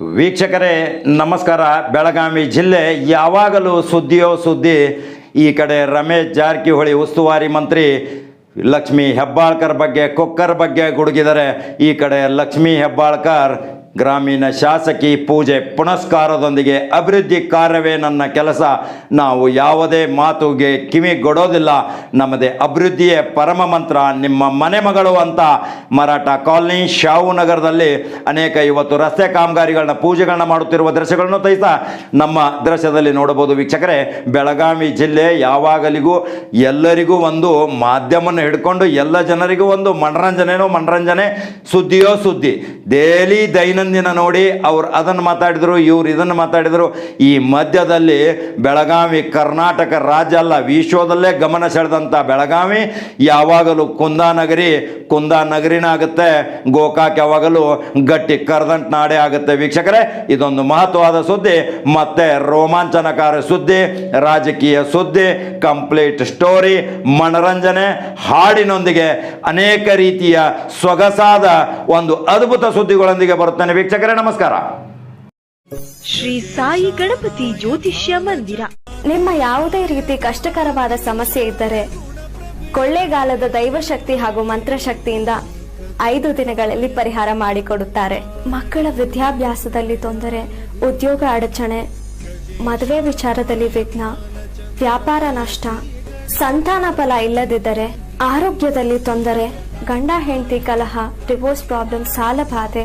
ವೀಕ್ಷಕರೇ, ನಮಸ್ಕಾರ. ಬೆಳಗಾವಿ ಜಿಲ್ಲೆ ಯಾವಾಗಲೂ ಸುದ್ದಿಯೋ ಸುದ್ದಿ. ಈ ಕಡೆ ರಮೇಶ್ ಜಾರಕಿಹೊಳಿ ಉಸ್ತುವಾರಿ ಮಂತ್ರಿ ಲಕ್ಷ್ಮೀ ಹೆಬ್ಬಾಳ್ಕರ್ ಬಗ್ಗೆ, ಕೊಕ್ಕರ್ ಬಗ್ಗೆ ಗುಡುಗಿದರೆ ಈ ಕಡೆ ಲಕ್ಷ್ಮೀ ಹೆಬ್ಬಾಳ್ಕರ್ ಗ್ರಾಮೀಣ ಶಾಸಕಿ ಪೂಜೆ ಪುನಸ್ಕಾರದೊಂದಿಗೆ ಅಭಿವೃದ್ಧಿ ಕಾರ್ಯವೇ ನನ್ನ ಕೆಲಸ. ನಾವು ಯಾವುದೇ ಮಾತುಗೆ ಕಿವಿಗೊಡೋದಿಲ್ಲ ನಮ್ಮದೇ ಅಭಿವೃದ್ಧಿಯೇ ಪರಮ ಮಂತ್ರ. ನಿಮ್ಮ ಮನೆ ಮಗಳು ಅಂತ ಮರಾಠ ಕಾಲನಿ ಶಾವು ನಗರದಲ್ಲಿ ಅನೇಕ ಇವತ್ತು ರಸ್ತೆ ಕಾಮಗಾರಿಗಳನ್ನ, ಪೂಜೆಗಳನ್ನ ಮಾಡುತ್ತಿರುವ ದೃಶ್ಯಗಳನ್ನು ತೈಸ ನಮ್ಮ ದೃಶ್ಯದಲ್ಲಿ ನೋಡಬಹುದು ವೀಕ್ಷಕರೇ. ಬೆಳಗಾವಿ ಜಿಲ್ಲೆ ಯಾವಾಗಲಿಗೂ ಎಲ್ಲರಿಗೂ ಒಂದು ಮಾಧ್ಯಮವನ್ನು ಹಿಡ್ಕೊಂಡು ಎಲ್ಲ ಜನರಿಗೂ ಒಂದು ಮನರಂಜನೆನೋ ಮನರಂಜನೆ ಸುದ್ದಿಯೋ ಸುದ್ದಿ. ಡೈಲಿ ದೈನಂದಿನ ನೋಡಿ ಅವ್ರು ಅದನ್ನು ಮಾತಾಡಿದರು, ಇವ್ರು ಇದನ್ನು ಮಾತಾಡಿದರು. ಈ ಮಧ್ಯದಲ್ಲಿ ಬೆಳಗಾವಿ ಕರ್ನಾಟಕ ರಾಜ್ಯ ಅಲ್ಲ, ವಿಶ್ವದಲ್ಲೇ ಗಮನ ಸೆಳೆದಂಥ ಬೆಳಗಾವಿ. ಯಾವಾಗಲೂ ಕುಂದಾನಗರಿ ಕುಂದಾನಗರಿನ ಆಗುತ್ತೆ. ಗೋಕಾಕ್ ಯಾವಾಗಲೂ ಗಟ್ಟಿ ಕರ್ದಂಟ್ ನಾಡೆ ಆಗುತ್ತೆ ವೀಕ್ಷಕರೇ. ಇದೊಂದು ಮಹತ್ವವಾದ ಸುದ್ದಿ, ಮತ್ತೆ ರೋಮಾಂಚನಕಾರ ಸುದ್ದಿ, ರಾಜಕೀಯ ಸುದ್ದಿ, ಕಂಪ್ಲೀಟ್ ಸ್ಟೋರಿ, ಮನರಂಜನೆ, ಹಾಡಿನೊಂದಿಗೆ ಅನೇಕ ರೀತಿಯ ಸೊಗಸಾದ ಒಂದು ಅದ್ಭುತ ಸುದ್ದಿಗಳೊಂದಿಗೆ ಬರುತ್ತೇನೆ ವೀಕ್ಷಕರೇ ನಮಸ್ಕಾರ. ಶ್ರೀ ಸಾಯಿ ಗಣಪತಿ ಜ್ಯೋತಿಷ್ಯ ಮಂದಿರ. ನಿಮ್ಮ ಯಾವುದೇ ರೀತಿ ಕಷ್ಟಕರವಾದ ಸಮಸ್ಯೆ ಇದ್ದರೆ ಕೊಳ್ಳೇಗಾಲದ ದೈವಶಕ್ತಿ ಹಾಗೂ ಮಂತ್ರಶಕ್ತಿಯಿಂದ ಐದು ದಿನಗಳಲ್ಲಿ ಪರಿಹಾರ ಮಾಡಿಕೊಡುತ್ತಾರೆ. ಮಕ್ಕಳ ವಿದ್ಯಾಭ್ಯಾಸದಲ್ಲಿ ತೊಂದರೆ ಉದ್ಯೋಗ ಅಡಚಣೆ ಮದುವೆ ವಿಚಾರದಲ್ಲಿ ವಿಘ್ನ ವ್ಯಾಪಾರ ನಷ್ಟ ಸಂತಾನ ಫಲ ಇಲ್ಲದಿದ್ದರೆ ಆರೋಗ್ಯದಲ್ಲಿ ತೊಂದರೆ ಗಂಡ ಹೆಂಡತಿ ಕಲಹ ಡಿವೋರ್ಸ್ ಪ್ರಾಬ್ಲಮ್ ಸಾಲ ಬಾಧೆ